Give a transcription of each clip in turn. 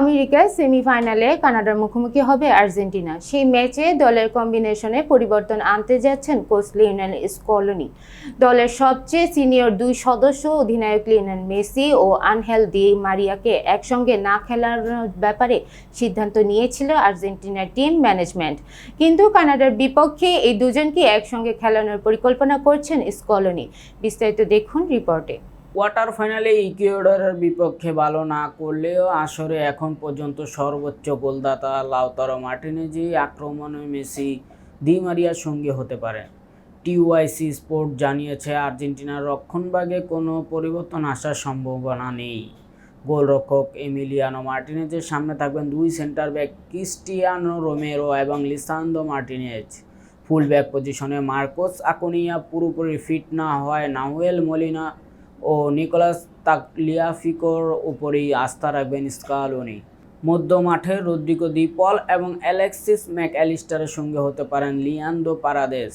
আমেরিকায় সেমিফাইনালে কানাডার মুখোমুখি হবে আর্জেন্টিনা। সেই ম্যাচে দলের কম্বিনেশনে পরিবর্তন আনতে যাচ্ছেন কোচ লিওনেল স্কলোনি। দলের সবচেয়ে সিনিয়র দুই সদস্য অধিনায়ক লিওনেল মেসি ও আনহেল দি মারিয়াকে একসঙ্গে না খেলার ব্যাপারে সিদ্ধান্ত নিয়েছিল আর্জেন্টিনার টিম ম্যানেজমেন্ট। কিন্তু কানাডার বিপক্ষে এই দুজনকে একসঙ্গে খেলানোর পরিকল্পনা করছেন স্কলোনি। বিস্তারিত দেখুন রিপোর্টে। কোয়ার্টার ফাইনালে ইকুয়েডরের বিপক্ষে ভালো না করলেও আসরে এখন পর্যন্ত সর্বোচ্চ গোলদাতা লাউতারো মার্টিনেজি, আক্রমণে মেসি, দি মারিয়ার সঙ্গে হতে পারে। টিওয়াইসি স্পোর্ট জানিয়েছে, আর্জেন্টিনার রক্ষণভাগে কোনো পরিবর্তন আসার সম্ভাবনা নেই। গোলরক্ষক এমিলিয়ানো মার্টিনেজের সামনে থাকবেন দুই সেন্টার ব্যাক ক্রিস্টিয়ানো রোমেরো এবং লিসান্দো মার্টিনেজ। ফুল ব্যাক পজিশনে মার্কোস আকোনিয়া পুরোপুরি ফিট না হওয়ায় নাহুয়েল মলিনা ও নিকোলাস তাকলিয়াফিকোর উপরেই আস্থা রাখবেন স্কালোনি। মধ্য মাঠে রদ্রিগো দিপল এবং অ্যালেক্সিস ম্যাক অ্যালিস্টারের সঙ্গে হতে পারেন Leandro Paredes,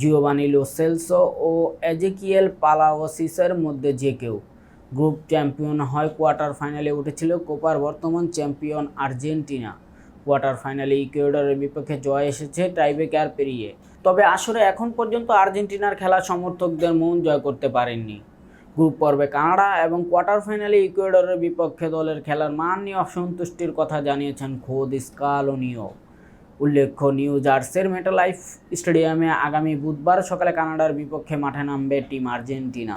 Giovani Lo Celso ও এজেকিয়েল পালাওসিসের মধ্যে যে কেউ। গ্রুপ চ্যাম্পিয়ন হয় কোয়ার্টার ফাইনালে উঠেছিল কোপার বর্তমান চ্যাম্পিয়ন আর্জেন্টিনা। কোয়ার্টার ফাইনালে ইকুয়েডরের বিপক্ষে জয় এসেছে টাইব্রেকার পেরিয়ে। তবে আসলে এখন পর্যন্ত আর্জেন্টিনার খেলা সমর্থকদের মন জয় করতে পারেননি। গ্রুপ পর্বে কানাডা এবং কোয়ার্টার ফাইনালে ইকুয়েডরের বিপক্ষে দলের খেলার মান নিয়ে অসন্তুষ্টির কথা জানিয়েছেন খোদ স্কালোনিও উল্লেখ্য, নিউ জার্সির মেটালাইফ স্টেডিয়ামে আগামী বুধবার সকালে কানাডার বিপক্ষে মাঠে নামবে টিম আর্জেন্টিনা।